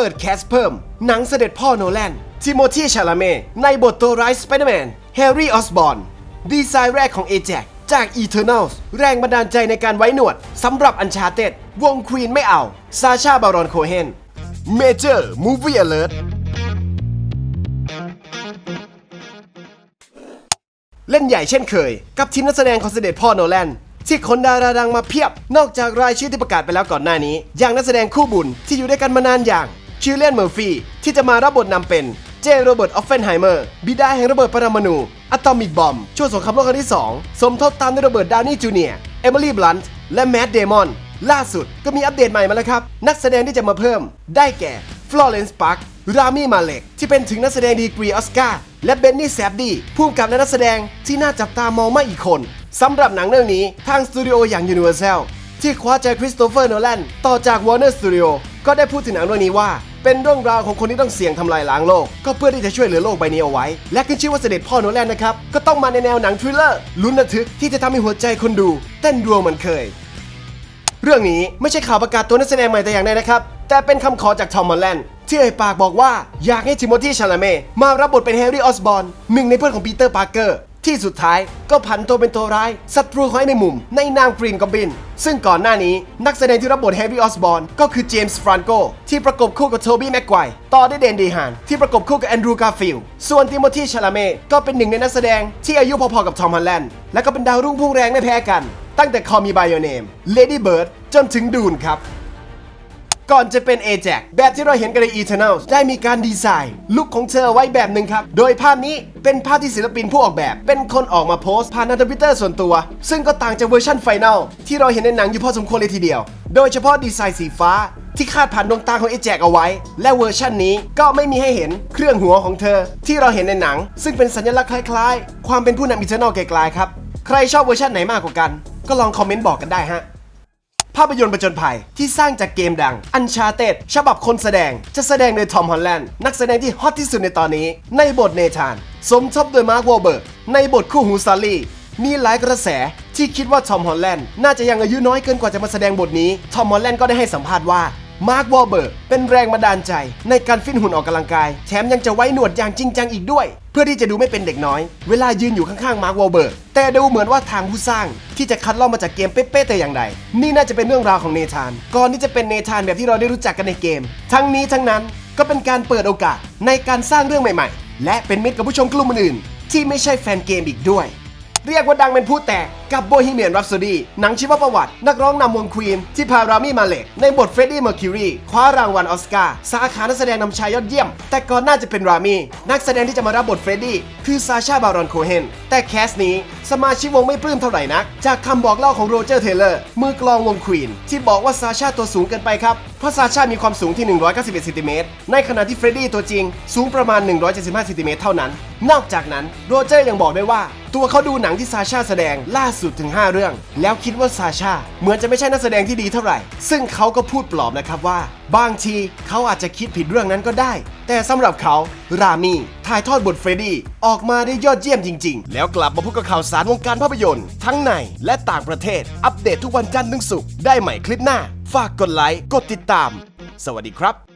เปิดแคสเพิ่ม หนังเสด็จพ่อโนแลนทิโมธีชาลาเม ในบทตัวร้ายสไปเดอร์แมนแฮร์รี่ออสบอนดีไซน์แรกของเอแจจาก Eternals แรงบันดาลใจในการไว้หนวดสำหรับอันชาเต็ดวงควีนไม่เอา ซาชาบารอนโคเฮน Major Movie Alert เล่นใหญ่เช่นเคย กับทีมนักแสดงของเสด็จพ่อโนแลนที่คนดาราดังมาเพียบ นอกจากรายชื่อที่ประกาศไปแล้วก่อนหน้านี้ อย่างนักแสดงคู่บุญที่อยู่ด้วยกันมานานอย่าง ชิลเลียนเมอร์ฟี่ที่จะมารับบทนำเป็นเจโรเบิร์ตออฟเฟนไฮเมอร์บิดาแห่งระเบิดปรมาณูอะตอมิกบอมช่วงสงครามโลกครั้งที่ 2 สมทบตามด้วยโรเบิร์ตดาวนี่จูเนียร์เอมิลี่บลันต์และแมดเดมอนล่าสุดก็มีอัปเดตใหม่มาแล้วครับ นักแสดงที่จะมาเพิ่ม ได้แก่ฟลอเรนซ์ปาร์ครามี่มาเล็กที่เป็นถึงนักแสดงดีกรีออสการ์และเบนนี่แซบดีผู้กำกับและนักแสดงที่น่าจับตามองมากอีกคนสำหรับหนังเรื่องนี้ทางสตูดิโออย่าง Universal ที่คว้าใจคริสโตเฟอร์โนแลนต่อจาก Warner Studio ก็ได้พูดถึงหนังเรื่องนี้ว่า เป็นเรื่องราวของคนที่ต้องเสี่ยงทำลายล้างโลก ก็เพื่อที่จะช่วยเหลือโลกใบนี้เอาไว้ และขึ้นชื่อว่าเสด็จพ่อโนแลนนะครับ ก็ต้องมาในแนวหนังทริลเลอร์ลุ้นระทึกที่จะทำให้หัวใจคนดู เต้นรัวเหมือนเคย เรื่องนี้ไม่ใช่ข่าวประกาศตัวนักแสดงใหม่แต่อย่างใดนะครับ แต่เป็นคำขอจากทอมมอลแลนที่เอ่ยปากบอกว่าอยากให้ทิโมธีชาลาเม่มารับบทเป็นแฮร์รี่ออสบอร์นหนึ่งในเพื่อนของปีเตอร์ปาร์เกอร์ ที่สุดท้ายก็ผันตัวเป็นตัวร้ายศัตรูของไอ้ในมุม ในนามกรีนกอบบิน ซึ่งก่อนหน้านี้นักแสดงที่รับบทแฮร์รี่ออสบอนก็คือเจมส์ฟรานโกที่ประกบคู่กับโทบี้แม็กไกวต่อด้วยเดนดีฮานที่ประกบคู่กับแอนดรูการ์ฟิลส่วนทิโมธีชาลาเมก็เป็นหนึ่งในนักแสดงที่อายุพอๆกับทอมฮอลแลนด์และก็เป็นดาวรุ่งพุ่งแรงไม่แพ้กัน ตั้งแต่ Call Me By Your Name Lady Bird จนถึงดูนครับ ก่อนจะเป็น a j a x แบบที่เราเห็นกันใน Eternals ได้มีการดีไซน์ลุคของเธอไว้แบบหนึ่งครับ โดยภาพนี้เป็นภาพที่ศิลปินผู้ออกแบบ เป็นคนออกมาโพสต์ผ่านในทวิตเตอร์ส่วนตัว ซึ่งก็ต่างจากเวอร์ชันไฟแนลที่เราเห็นในหนังอยู่พอสมควรเลยทีเดียว โดยเฉพาะดีไซน์สีฟ้าที่คาดผ่านดวงตาของ a j a x เอาไว้ และเวอร์ชันนี้ก็ไม่มีให้เห็นเครื่องหัวของเธอ ที่เราเห็นในหนัง ซึ่งเป็นสัญลักษณ์คล้ายๆ ความเป็นผู้นำ Eternal ไกลๆครับ ใครชอบเวอร์ชันไหนมากกว่ากัน ก็ลองคอมเมนต์บอกกันได้ฮะ ภาพยนตร์ประจนภัยที่สร้างจากเกมดังอันชาเต็ดฉบับคนแสดงจะแสดงโดยทอมฮอลแลนด์นักแสดงที่ฮอตที่สุดในตอนนี้ ในบทเนธาน สมทบโดยมาร์ควอลเบิร์กในบทคู่หูซาลี่มีหลายกระแสที่คิดว่าทอมฮอลแลนด์น่าจะยังอายุน้อยเกินกว่าจะมาแสดงบทนี้ทอมฮอลแลนด์ก็ได้ให้สัมภาษณ์ว่า มาร์ควอลเบิร์กเป็นแรงบันดาลใจ ในการฟิตหุ่นออกกำลังกาย แถมยังจะไว้หนวดอย่างจริงจังอีกด้วย เพื่อที่จะดูไม่เป็นเด็กน้อย เวลายืนอยู่ข้างๆมาร์ควอลเบิร์กแต่ดูเหมือนว่าทางผู้สร้างที่จะคัดลอกมาจากเกมเป๊ะๆแต่อย่างใด นี่น่าจะเป็นเรื่องราวของเนธาน ก่อนที่จะเป็นเนธานแบบที่เราได้รู้จักกันในเกม ทั้งนี้ทั้งนั้นก็เป็นการเปิดโอกาสในการสร้างเรื่องใหม่ๆ และเป็นมิตรกับผู้ชมกลุ่มอื่นที่ไม่ใช่แฟนเกมอีกด้วย เรียกว่าดังเป็นผู้แตก กับโบฮีเมียนรั p โซดีหนังชีวประวัติ นักร้องนำวงควีนที่พารามีมาเล็กในบทเฟรดดี้เมอร์คิวรีคว้ารางวัลออสการ์สาขานักแสดงนำชายยอดเยี่ยม แต่ก่อนหน้าจะเป็นรามีนักแสดงที่จะมารับบทเฟรดดี้คือซาชาบารอนโคเฮนแต่แคสนี้สมาชิกวงไม่ปลื้มเท่าไหร่นัก จากคำบอกเล่าของโรเจอร์เทเลอร์มือกลองวงควีนที่บอกว่าซาชาตัวสูงเกินไปครับเพราะซาชามีความสูงที่ 191ซนติเมตรในขณะที่เฟรดดี้ตัวจริงสูงประมาณ 175ซนติเมตรเท่านั้น นอกจากนั้นโรเจอร์ยังบอกด้วยว่า ตัวเขาดูหนังที่ซาชาแสดงล่าสุดถึง 5 เรื่อง แล้วคิดว่าซาชาเหมือนจะไม่ใช่นักแสดงที่ดีเท่าไหร่ ซึ่งเขาก็พูดปลอบนะครับว่า บางทีเขาอาจจะคิดผิดเรื่องนั้นก็ได้ แต่สำหรับเขา รามีถ่ายทอดบทเฟรดดี้ออกมาได้ยอดเยี่ยมจริง ๆ แล้วกลับมาพบกับข่าวสารวงการภาพยนตร์ ทั้งในและต่างประเทศ อัปเดตทุกวันจันทร์ถึงศุกร์ได้ใหม่คลิปหน้า ฝากกดไลค์กดติดตาม สวัสดีครับ